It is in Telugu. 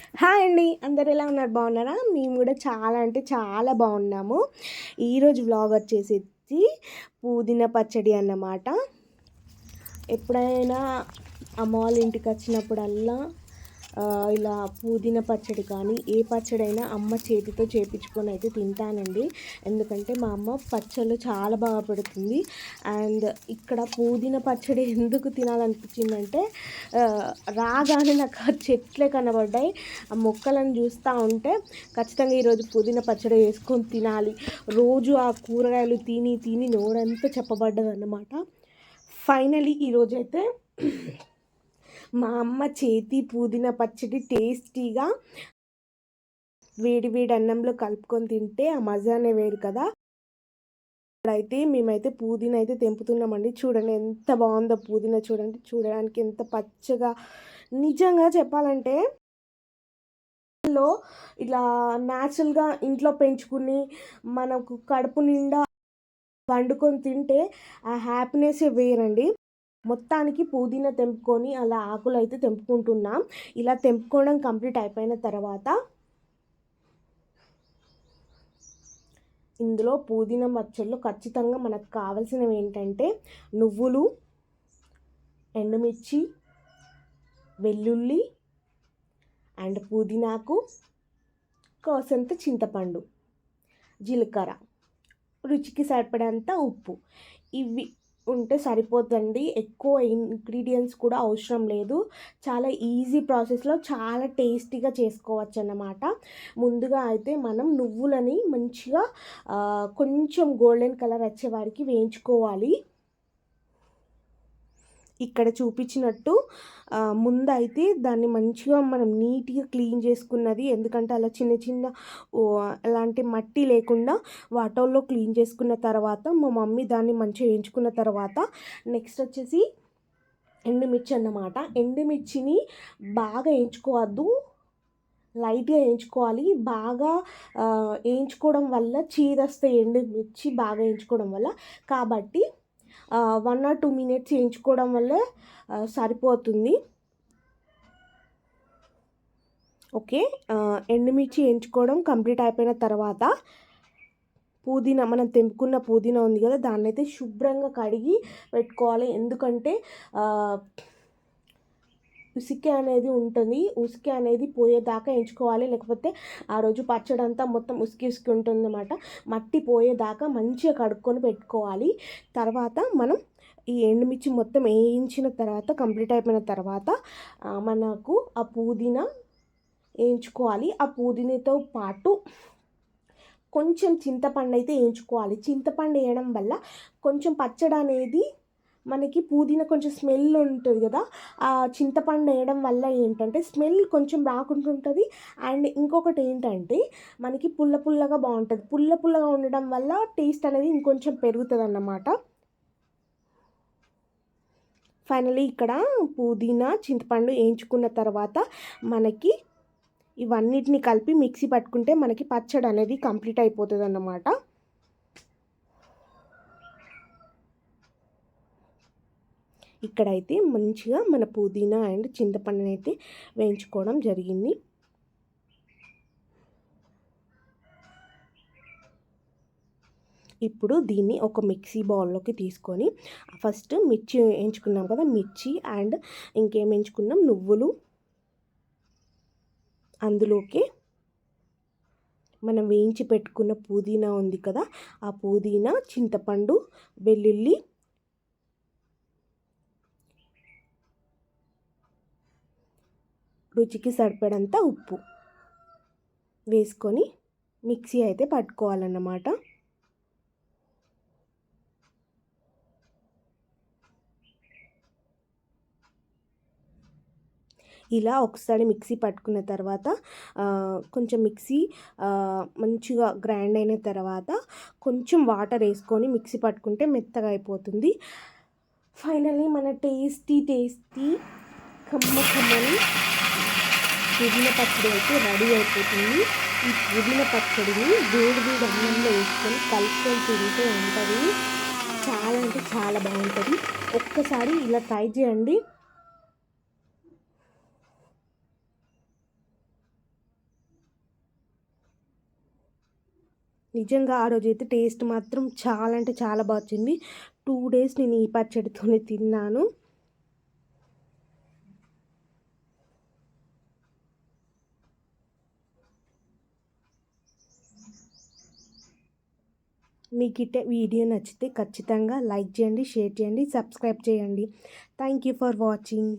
హాయ్ అండి. అందరు ఎలా ఉన్నారు? బాగున్నారా? మేము కూడా చాలా అంటే చాలా బాగున్నాము. ఈరోజు వ్లాగ్ వచ్చేసి పుదీనా పచ్చడి అన్నమాట. ఎప్పుడైనా అమ్మ వాళ్ళ ఇంటికి వచ్చినప్పుడల్లా ఇలా పుదీనా పచ్చడి కానీ ఏ పచ్చడి అయినా అమ్మ చేతితో చేపించుకొని అయితే తింటానండి. ఎందుకంటే మా అమ్మ పచ్చళ్ళు చాలా బాగా పెడుతుంది. అండ్ ఇక్కడ పుదీనా పచ్చడి ఎందుకు తినాలనిపించిందంటే రాగానే నాకు చెట్లే కనబడ్డాయి. ఆ మొక్కలను చూస్తూ ఉంటే ఖచ్చితంగా ఈరోజు పుదీనా పచ్చడి వేసుకొని తినాలి. రోజు ఆ కూరగాయలు తిని తిని నోరంతా చెప్పబడ్డదన్నమాట. ఫైనలీ ఈరోజైతే మా అమ్మ చేతి పుదీనా పచ్చడి టేస్టీగా వేడి వేడి అన్నంలో కలుపుకొని తింటే ఆ మజానే వేరు కదా. ఇప్పుడైతే మేమైతే పుదీనా అయితే తెంపుతున్నామండి. చూడండి ఎంత బాగుందో పుదీనా చూడండి. చూడడానికి ఎంత పచ్చగా. నిజంగా చెప్పాలంటే లో ఇలా న్యాచురల్గా ఇంట్లో పెంచుకుని మనకు కడుపు నిండా వండుకొని తింటే ఆ హ్యాపీనెస్ వేరండి. మొత్తానికి పుదీనా తెంపుకొని అలా ఆకులు అయితే తెంపుకుంటున్నాం. ఇలా తెంపుకోవడం కంప్లీట్ అయిపోయిన తర్వాత ఇందులో పుదీనా పచ్చళ్ళు ఖచ్చితంగా మనకు కావాల్సినవి ఏంటంటే నువ్వులు ఎండుమిర్చి వెల్లుల్లి అండ్ పుదీనాకు కోసంత చింతపండు జీలకర్ర. రుచికి సరిపడేంత ఉప్పు. ఇవి ఉంటే సరిపోతుంది ఎక్కువ ఇంగ్రీడియంట్స్ కూడా అవసరం లేదు. చాలా ఈజీ ప్రాసెస్లో చాలా టేస్టీగా చేసుకోవచ్చు అన్నమాట ముందుగా అయితే మనం నువ్వులని మంచిగా కొంచెం గోల్డెన్ కలర్ వచ్చే వారికి వేయించుకోవాలి. ఇక్కడ చూపించినట్టు ముందైతే దాన్ని మంచిగా మనం నీట్గా క్లీన్ చేసుకున్నది. ఎందుకంటే అలా చిన్న చిన్న అలాంటి మట్టి లేకుండా వాటర్లో క్లీన్ చేసుకున్న తర్వాత మా మమ్మీ దాన్ని మంచిగా వేయించుకున్న తర్వాత నెక్స్ట్ వచ్చేసి ఎండుమిర్చి అన్నమాట. ఎండుమిర్చిని బాగా వేయించుకోవద్దు లైట్గా వేయించుకోవాలి బాగా వేయించుకోవడం వల్ల చీదస్తాయి ఎండుమిర్చి బాగా వేయించుకోవడం వల్ల. కాబట్టి వన్ ఆర్ టూ మినిట్స్ వేయించుకోవడం వల్ల సరిపోతుంది. ఓకే ఎండుమిర్చి వేయించుకోవడం కంప్లీట్ అయిపోయిన తర్వాత పుదీనా మనం తెంపుకున్న పుదీనా ఉంది కదా దాన్ని అయితే శుభ్రంగా కడిగి పెట్టుకోవాలి. ఎందుకంటే ఉసికి అనేది ఉంటుంది. ఉసికే అనేది పోయేదాకా ఎంచుకోవాలి. లేకపోతే ఆ రోజు పచ్చడి అంతా మొత్తం ఉసికి ఉసికి ఉంటుంది అనమాట మట్టి పోయేదాకా మంచిగా కడుక్కొని పెట్టుకోవాలి. తర్వాత మనం ఈ ఎండుమిర్చి మొత్తం వేయించిన తర్వాత కంప్లీట్ అయిపోయిన తర్వాత మనకు ఆ పుదీనా వేయించుకోవాలి. ఆ పుదీనాతో పాటు కొంచెం చింతపండు అయితే వేయించుకోవాలి. చింతపండు వేయడం వల్ల కొంచెం పచ్చడి అనేది మనకి పుదీనా కొంచెం స్మెల్ ఉంటుంది కదా ఆ చింతపండు వేయడం వల్ల ఏంటంటే స్మెల్ కొంచెం రాకుండా ఉంటుంది అండ్ ఇంకొకటి ఏంటంటే మనకి పుల్ల పుల్లగా బాగుంటుంది. పుల్ల పుల్లగా ఉండడం వల్ల టేస్ట్ అనేది ఇంకొంచెం పెరుగుతుంది అన్నమాట ఫైనలీ ఇక్కడ పుదీనా చింతపండు వేయించుకున్న తర్వాత మనకి ఇవన్నిటిని కలిపి మిక్సీ పట్టుకుంటే మనకి పచ్చడి అనేది కంప్లీట్ అయిపోతుంది అన్నమాట ఇక్కడైతే మంచిగా మన పుదీనా అండ్ చింతపండుని అయితే వేయించుకోవడం జరిగింది. ఇప్పుడు దీన్ని ఒక మిక్సీ బౌల్లోకి తీసుకొని ఫస్ట్ మిర్చి వేయించుకున్నాం కదా మిర్చి అండ్ ఇంకేం వేయించుకున్నాం? నువ్వులు. అందులోకి మనం వేయించి పెట్టుకున్న పుదీనా ఉంది కదా ఆ పుదీనా చింతపండు వెల్లుల్లి రుచికి సరిపడంత ఉప్పు వేసుకొని మిక్సీ అయితే పట్టుకోవాలన్నమాట. ఇలా ఒకసారి మిక్సీ పట్టుకున్న తర్వాత కొంచెం మిక్సీ మంచిగా గ్రైండ్ అయిన తర్వాత కొంచెం వాటర్ వేసుకొని మిక్సీ పట్టుకుంటే మెత్తగా అయిపోతుంది. ఫైనల్లీ మన టేస్టీ టేస్టీ కమ్మ కమ్మని పుదీనా పచ్చడి అయితే రెడీ అయిపోతుంది. ఈ పుదీనా పచ్చడిని వేడి వేడి అన్నంలో వేసుకొని కలుపుకొని తింటూ ఉంటుంది. చాలా అంటే చాలా బాగుంటుంది. ఒక్కసారి ఇలా ట్రై చేయండి. నిజంగా ఆ రోజు అయితే టేస్ట్ మాత్రం చాలా అంటే చాలా బాగా వచ్చింది. టూ డేస్ నేను ఈ పచ్చడితోనే తిన్నాను. మీకు ఇట్టే వీడియో నచ్చితే ఖచ్చితంగా లైక్ చేయండి షేర్ చేయండి సబ్స్క్రైబ్ చేయండి. Thank you for watching